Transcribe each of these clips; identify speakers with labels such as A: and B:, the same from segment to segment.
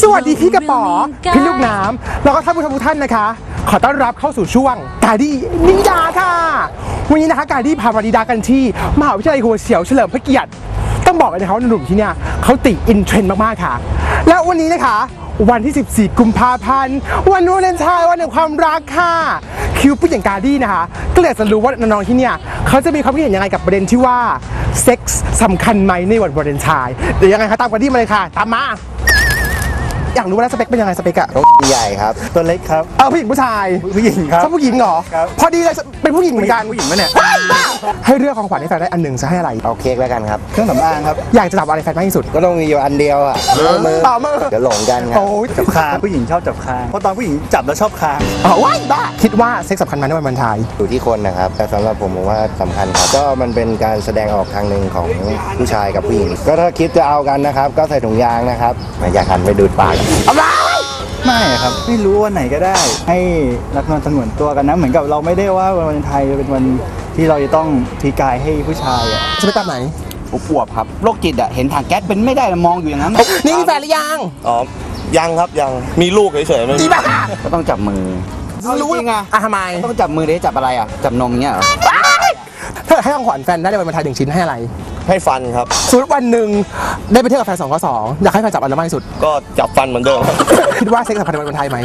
A: สวัสดีพี่กระป๋อพี่ลูกน้ำแล้วก็ท่านผู้ชมทุกท่านนะคะ ขอต้อนรับเข้าสู่ช่วงกาดี้นิดาค่ะ วันนี้นะคะกาดี้พามาดีดากันที่มหาวิทยาลัยหัวเฉียวเฉลิมพระเกียรติ ต้องบอกเลยนะคะว่าหนุ่มที่เนี่ยเขาติดอินเทรนด์มากๆค่ะ แล้ววันนี้นะคะ วันที่ 14 กุมภาพันธ์ วันวาเลนไทน์วันแห่งความรักค่ะ คิวผู้อย่างกาดี้นะคะ ก็เลยอยากจะรู้ว่าน้องๆที่เนี่ยเขาจะมีความคิดเห็นยังไงกับประเด็นที่ว่าเซ็กส์สำคัญไหมในวันวาเลนไทน์เดี๋ยวยังไงคะตามกาดี้มาเลยค่ะ ตามมา อยากรู้ว่าแล้วสเปคเป็นยังไงสเปคอะ
B: ใหญ่ครับ
C: ตัวเล็กครับ
A: เออผู้หญิงผู้ชาย
C: ผู้หญิงครับ
A: ชอบผู้หญิงเหรอ
C: ครับ
A: พอดีเลยเป็นผู้หญิงเหมือนกัน
C: ผู้หญิงปะเนี่ย
A: ว้ายบ้าให้เลือกของขวัญให้แฟนได้อันหนึ่งจะให้อะไร
B: เอาเค้กแล้วกันครับ
C: เครื่องสำอางครับ
A: อยากจะจับอะไรแฟนมากที่สุด
B: ก็ต้องมีอยู่อันเดียวอะมือ
A: ต่อมือ
B: เดี๋ยวหลงกันครับ
A: โอ้ย
C: จับคางผู้หญิงชอบจับคางเพราะตอนผู้หญิงจับแล้วชอบคาง
A: อ๋อว้ายบ้าคิดว่าเซ็กส์สำคัญไหมในวันวาเลนไทน์
B: อยู่ที่คนนะครับแต่สำหรับผมผมว่าสำคัญครับก็มันเป็นการแสดงออกทางหนึ่งของผู้ชายกับผู้หญิง ก็ถ้าคิดจะเอากันนะครับ ก็ใส่ถุงยางนะครับอย่าหันไปดูดปาก
A: เอาละ
C: ไม่ครับไม่รู้วันไหนก็ได้ ให้รักนวลสงวนตัวกันนะ เหมือนกับเราไม่ได้ว่าวันวาเลนไทน์เป็นวันที่เราจะต้องพลีกายให้ผู้ชายอะ
A: จะไปตามไหน
D: อวบๆครับโรคจิตอะเห็นถังแก๊สเป็นไม่ได้มองอยู่อย่างนั้น
A: นี่มีแฟนหรือยัง
E: อ๋อยังครับยังมีลูกเฉยๆไม่
A: จี
E: มี
A: บ้า
D: ก็ต้องจับมือ
A: รู้
D: จริงๆอะ
A: อะทำไม
D: ต้องจับมือได้จับอะไรอะจับนมเงี้ยเหรอ
A: ถ้าให้ของขวัญแฟนได้ในวันวาเลนไทน์หนึ่งชิ้นให้อะไร
E: ให้ฟันครับ
A: สมมติวันหนึ่งได้ไปเที่ยวกับแฟนสองข้อสองอยากให้แฟนจับอะไรมากที่สุด
E: ก็จับฟันเหมือนเดิมครับ
A: คิดว่าเซ็กส์สำคัญในวันวาเลนไทน์ไหม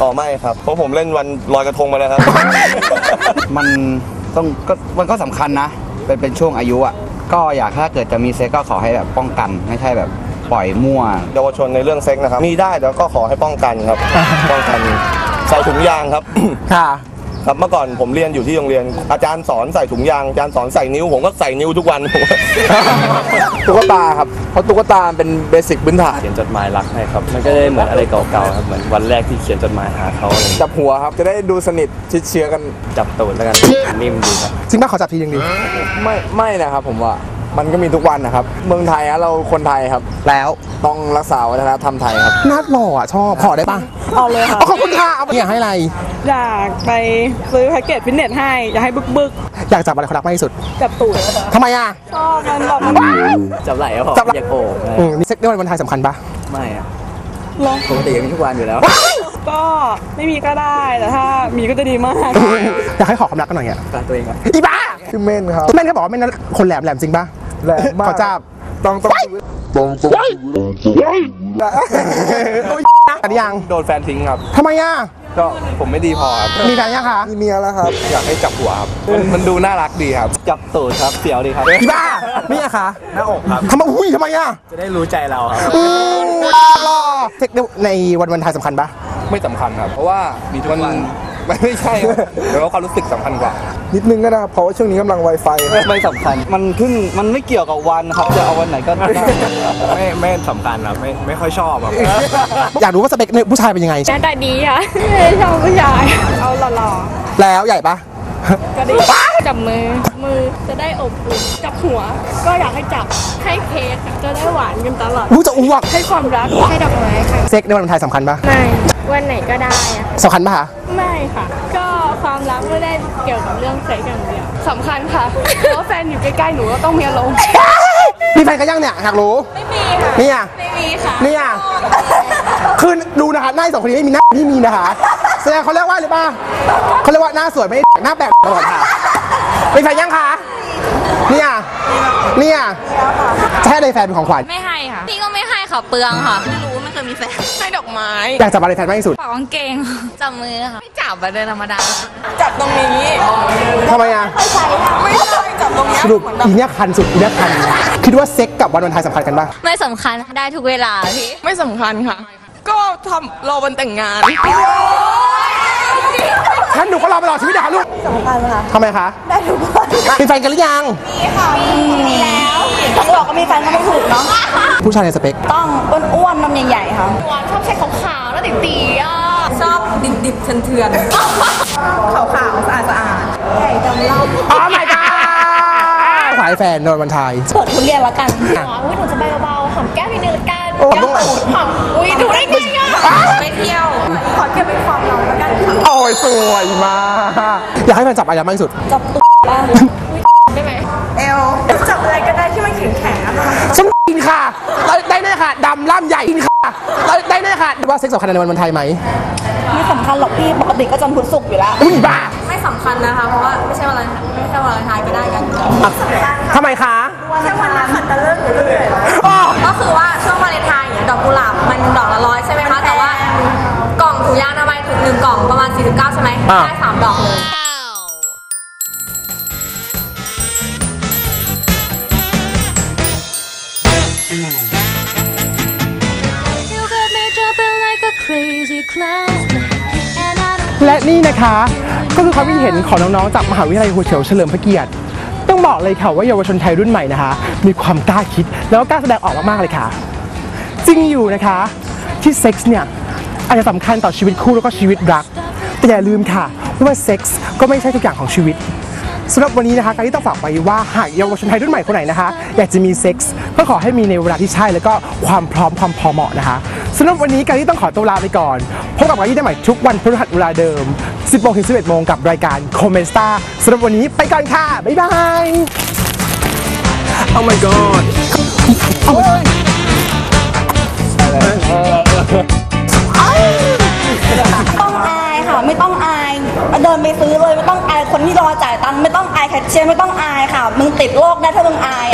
E: อ๋อไม่ครับ เพราะผมเล่นวันลอยกระทงมาแล้วครับ
D: มันต้องก็มันก็สำคัญนะ เป็นเป็นช่วงอายุอะก็อยากถ้าเกิดจะมีเซ็กก็ขอให้แบบป้องกัน ไม่ใช่แบบปล่อยมั่ว
E: เยาวชนในเรื่องเซ็กนะครับ มีได้แต่ก็ขอให้ป้องกันครับ ป้องกันใส่ถุงยางครับ
A: ค่ะ
E: ครับเมื่อก่อนผมเรียนอยู่ที่โรงเรียน อาจารย์สอนใส่ถุงยางอาจารย์สอนใส่นิ้วผมก็ใส่นิ้วทุกวัน
F: ตุ๊กตาครับ เพราะตุ๊กตาเป็นเบสิกพื้นฐาน
G: เขียนจดหมายรักให้ครับ มันก็ได้เหมือนอะไรเก่าๆครับเหมือนวันแรกที่เขียนจดหมายหาเขาอะไรอย่างเงี้ย
F: จับหัวครับ จะได้ดูสนิทชิดเชื้อกัน
G: จับตูดแล้วกันนิ่มดีครับ
A: จริงป่ะขอจับทีหนึงดิ
F: ไม่ ไม่นะครับผมว่า มันก็มีทุกวันนะครับ เมืองไทยอะเราคนไทยครับ
A: แล้ว
F: ต้องรักษาวัฒนธรรมไทยครับ
A: น่าหล่ออะชอบขอได้ป่ะ
H: เอาเลยค่ะ
A: อ๋อขอบคุณค่ะเอาไปอยากให้อะไร
H: อยากไปซื้อแพ็กเกจฟิตเนสให้ อยากให้บึกบึก
A: อยากจับอะไรเขารักมากที่สุด
H: ๆกับตูด
A: ทำไมอะ
H: ชอบมันแบบมัน
G: จับไหล่ก็พอ
A: จับไหล่
G: อย่าโกรธ
A: อืมนี่เซ็กในวันวาเลนไทน์สำคัญปะ
G: ไม่อะ
H: ลอง
D: ปกติมีทุกวันอยู่แล้ว
H: ก็ไม่มีก็ได้แต่ถ้ามีก็จะดีมาก
A: อยากให้ขอความรักกันหน่อยอะ
D: การตัวเองครับ
A: อีบ้า
F: ชื่อเม่นครับ
A: แม่นเขาบอกว่าแม่นคนแหลมแหลมจริงปะ
F: แหลมมาก
A: ขอจับ
F: ต้องต้อง
A: โอ้ยอันนี้ยัง
G: โดนแฟนทิ้งครับ
A: ทำไมอะ
G: ก็ผมไม่ดีพอครับ
A: มีแฟนยังคะ
F: มีเมียแล้วครับ
G: อยากให้จับหัวครับมันมันดูน่ารักดีครับ จับตูดครับเสียวดีครับ
A: อีบ้านี่อะคะ
G: หน้าอกครับ
A: ทำไมอุ้ยทำไมอะ
G: จะได้รู้ใจเราครับ
A: อู้หล่อเซ็กในวันวาเลนไทน์สำคัญปะ
G: ไม่สำคัญครับ เพราะว่ามีทุกวัน ไม่ใช่ครับแต่ว่าความรู้สึกสำคัญกว่า
F: นิดนึงก็ได้ครับเพราะว่าช่วงนี้กำลัง Wi-Fi
D: ไม่สำคัญ มันขึ้น มันไม่เกี่ยวกับวันครับ จะเอาวันไหนก็ได้
G: ไม่ไม่สำคัญครับไม่ไม่ค่อยชอบครับ
A: อยากรู้ว่าสเปคในผู้ชายเป็นยังไง
H: หน้าตาดีค่ะชอบผู้ชาย เอาหล่อ
A: แล้วใหญ่ปะ
H: ๆก็ดีจับมือมือจะได้อบอุ่นจับหัว ก็อยากให้จับให้เค้กจะได้หวานกันตลอด
A: รู้จะอ้วก
H: ให้ความรักให้ดอกไม้ค่ะ
A: เซ็กในวันวาเลนไทน์สำคัญปะ
H: ไม่ วันไหนก็ได้อะ
A: สำคัญปะคะ
H: ไม่ค่ะ ก็ความรักไม่ได้เกี่ยวกับเรื่องเซ็กอย่างเดียวสำคัญค่ะ เพราะว่าแฟนอยู่ใกล้ๆหนูก็ต้องมีอารมณ์
A: มีแฟนกันยังเนี่ยอยากรู้
H: ไม่มีค่ะ
A: นี่อะ
H: ไม่มีค่ะ
A: นี่อะคือดูนะคะหน้าสองคนนี้ไม่มีหน้าที่มีนะคะแสดงเขาเรียกว่าหรือเปล่าเขาเรียกว่าหน้าสวยไม่หน้าแปลกตลอดค่ะมีแฟนยังคะ เนี่ยเนี่ยจะให้อะไรแฟนเป็นของขวัญ
I: ไม่ให้ค่ะ พี่ก็ไม่ให้ค่ะเปลืองค่ะ ไม่รู้ไม่เคยมีแฟนให้ดอกไม้
A: อยากจับอะไรแฟนมากที่สุด
I: เป่ากางเกงจับมือค่ะไม่จับอะเดินธรรมดา
H: จับตรงนี้
A: ทำไมอะ
H: ไม่ใช่จับตรงนี้
A: สรุปอีเนี่ยคันสุดอีเนี่ยคัน คิดว่าเซ็กกับวันวันไทยสำคัญกันปะ
I: ไม่สำคัญได้ทุกเวลาพี่
H: ไม่สำคัญค่ะ ก็ทำรอวันแต่งงาน
A: ท่านหนูก็รอไปตลอดชีวิตนะคะลูกสำคัญค่ะ ทำไมคะได้ทุกคนเป็นแฟนกันหรือยัง
J: ทั้งหลอกก็มีแฟนก็ไม่ถูกเนาะ
A: ผู้ชายในสเปค
J: ต้องอ้วนๆนมใหญ่ๆค่ะ
I: ชอบใช้ขาวๆแล้วตีๆอะ
J: ชอบดิบๆเถื่อนๆขาวๆสะอาดสะอาดใหญ่จำเล่า
A: อ๋อ my god ขวายแฟนในวันวันไทย
J: เปิดทุเรียนละกัน
I: อุ้ยหนูจะไปเบาๆหอมแก้มนิดนึงละกัน
A: โอ้ผมต้อง
I: หอมอุ้ยดูได้ไงอะไปเที่ยว
J: ขอเก็บเป็นความลับละกันค่ะ
A: โอ้ยสวยมาก อยากให้แฟนจับอะไรมากที่สุด
J: จับตุ๊กบ้าง
I: ได้ไหม
J: เอลจับอะไรก็ได้ที่มันแข็งๆอะค่ะ
A: ฉันนค่ะได้ได้ค่ะดำล่ำใหญ่อินค่ะ ได้ได้ได้ค่ะว่าเซ็กส์สำคัญในวันวันไทยไหม
J: ไม่สำคัญหรอกพี่ ปกติก็จันทร์พุธศุกร์อยู่แล้ว
A: อุ้ยบ้า
I: ไม่สำคัญนะคะเพราะว่าไม่ใช่วันอะไรไม่ใช่วันอะไรไทยก็ได้กัน
A: ทำไมคะ
J: แค่วันละขัดตะเลิกหรือเรื่อย
A: อ้อ
I: ก็คือว่า 49ใช่ไหมได้สามดอกเลย
A: และนี่นะคะก็คือความคิดเห็นของน้องๆ จากมหาวิทยาลัยหัวเฉียวเฉลิมพระเกียรติ ต้องบอกเลยค่ะว่าเยาวชนไทยรุ่นใหม่นะคะ มีความกล้าคิดแล้วก็กล้าแสดงออกมากๆเลยค่ะ จริงอยู่นะคะที่เซ็กส์เนี่ยอาจจะสำคัญต่อชีวิตคู่แล้วก็ชีวิตรัก แต่อย่าลืมค่ะว่าเซ็กส์ก็ไม่ใช่ทุกอย่างของชีวิตสำหรับวันนี้นะคะการที่ต้องฝากไว้ว่าหากเยาวชนไทยรุ่นใหม่คนไหนนะคะ อยากจะมีเซ็กส์ก็ขอให้มีในเวลาที่ใช่แล้วก็ความพร้อมความพอเหมาะนะคะสำหรับวันนี้การที่ต้องขอตัวลาไปก่อนพบกับการที่ได้ใหม่ทุกวันพฤหัสเวลาเดิม 10โมงถึง 11โมงกับรายการคอมเมนต์สตาร์สำหรับวันนี้ไปก่อนค่ะบ๊ายบาย Oh my god
J: ต้อง ไม่ต้องอายแคชเชียร์ไม่ต้อค่ะ มึงติดโรคได้ถ้ามึงอายอะ